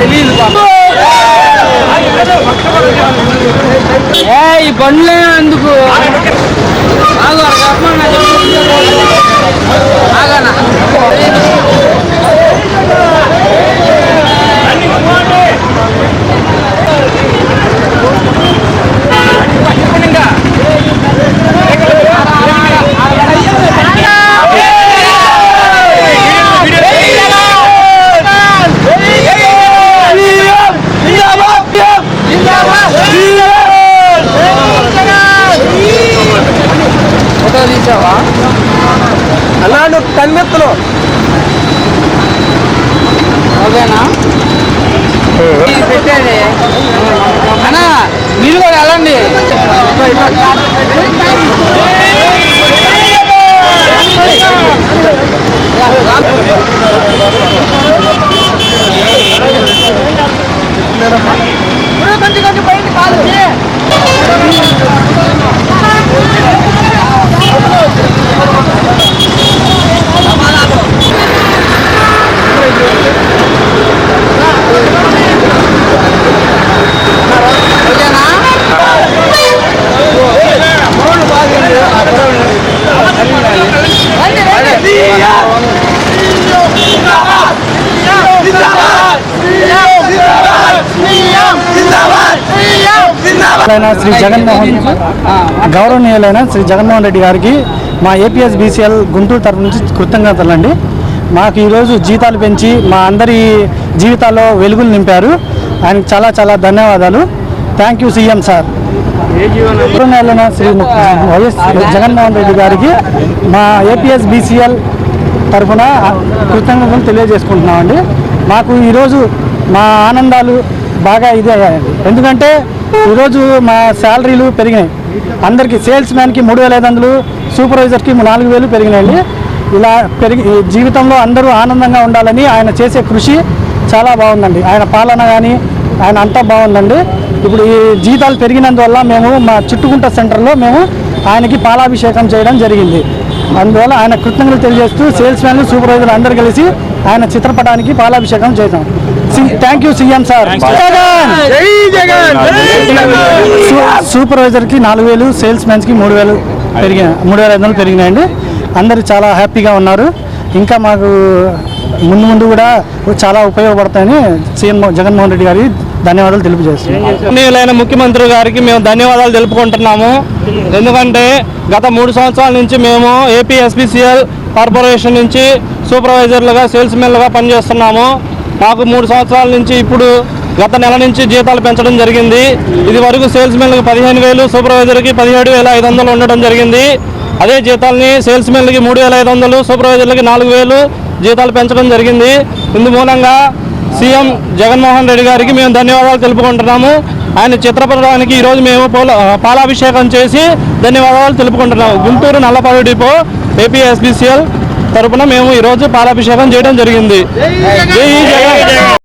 తెలియదు ఏ ఈ బండ్లే అందుకు. ఫోటో తీసావా అలా నువ్వు కన్నెత్తులు. ఓకేనా పెట్టేది. అన్నా మీరు కూడా వెళ్ళండి. అయిన శ్రీ జగన్మోహన్ గౌరవనీయులైన శ్రీ జగన్మోహన్ రెడ్డి గారికి మా ఏపీఎస్ బీసీఎల్ గుంటూరు తరపు నుంచి కృతజ్ఞతలండి మాకు ఈరోజు జీతాలు పెంచి మా అందరి జీవితాల్లో వెలుగులు నింపారు. ఆయనకు చాలా చాలా ధన్యవాదాలు. Thank you CM sir. గౌరవనీయులైన శ్రీ వైఎస్ జగన్మోహన్ రెడ్డి గారికి మా ఏపీఎస్ బీసీఎల్ తరఫున కృతజ్ఞతలు తెలియజేసుకుంటున్నామండి. మాకు ఈరోజు మా ఆనందాలు బాగా ఇదే అయ్యాయండి ఎందుకంటే ఈరోజు మా శాలరీలు పెరిగినాయి. అందరికీ సేల్స్ మ్యాన్కి మూడు వేల ఐదు వందలు సూపర్వైజర్కి నాలుగు వేలు పెరిగినాయండి. ఇలా పెరిగి ఈ జీవితంలో అందరూ ఆనందంగా ఉండాలని ఆయన చేసే కృషి చాలా బాగుందండి. ఆయన పాలన కానీ ఆయన అంతా బాగుందండి. ఇప్పుడు ఈ జీతాలు పెరిగినందువల్ల మేము మా చుట్టుకుంట సెంటర్లో మేము ఆయనకి పాలాభిషేకం చేయడం జరిగింది. అందువల్ల ఆయన కృతజ్ఞతలు తెలియజేస్తూ సేల్స్ మ్యాన్లు సూపర్వైజర్లు అందరూ కలిసి ఆయన చిత్రపటానికి పాలాభిషేకం చేశాం. Thank you CM sir. సూపర్వైజర్కి నాలుగు వేలు సేల్స్ మ్యాన్స్కి మూడు వేలు పెరిగిన మూడు వేల ఐదు వందలు పెరిగినాయండి. అందరూ చాలా హ్యాపీగా ఉన్నారు. ఇంకా మాకు ముందు ముందు కూడా చాలా ఉపయోగపడతాయని సీఎం జగన్మోహన్ రెడ్డి గారికి ధన్యవాదాలు తెలియజేస్తున్నాం. ముఖ్యమంత్రి గారికి మేము ధన్యవాదాలు తెలుపుకుంటున్నాము. ఎందుకంటే గత మూడు సంవత్సరాల నుంచి మేము ఏపీ ఎస్పీసీఎల్ కార్పొరేషన్ నుంచి సూపర్వైజర్లుగా సేల్స్మెన్లుగా పనిచేస్తున్నాము. మాకు మూడు సంవత్సరాల నుంచి ఇప్పుడు గత నెల నుంచి జీతాలు పెంచడం జరిగింది. ఇది వరకు సేల్స్మెన్లకు పదిహేను వేలు సూపర్వైజర్కి పదిహేడు వేల ఐదు వందలు ఉండడం జరిగింది. అదే జీతాలని సేల్స్మెన్లకి మూడు వేల ఐదు వందలు సూపర్వైజర్లకి నాలుగు వేలు జీతాలు పెంచడం జరిగింది. ఇందు మూలంగా సీఎం జగన్మోహన్ రెడ్డి గారికి మేము ధన్యవాదాలు తెలుపుకుంటున్నాము. ఆయన చిత్రపటానికి ఈరోజు మేము పూల పాలాభిషేకం చేసి ధన్యవాదాలు తెలుపుకుంటున్నాము. గుంటూరు నల్లపాడు డిపో ఏపీఎస్బిసిఎల్ తరపున మేము ఈరోజు పాలాభిషేకం చేయడం జరిగింది. జై జగన్!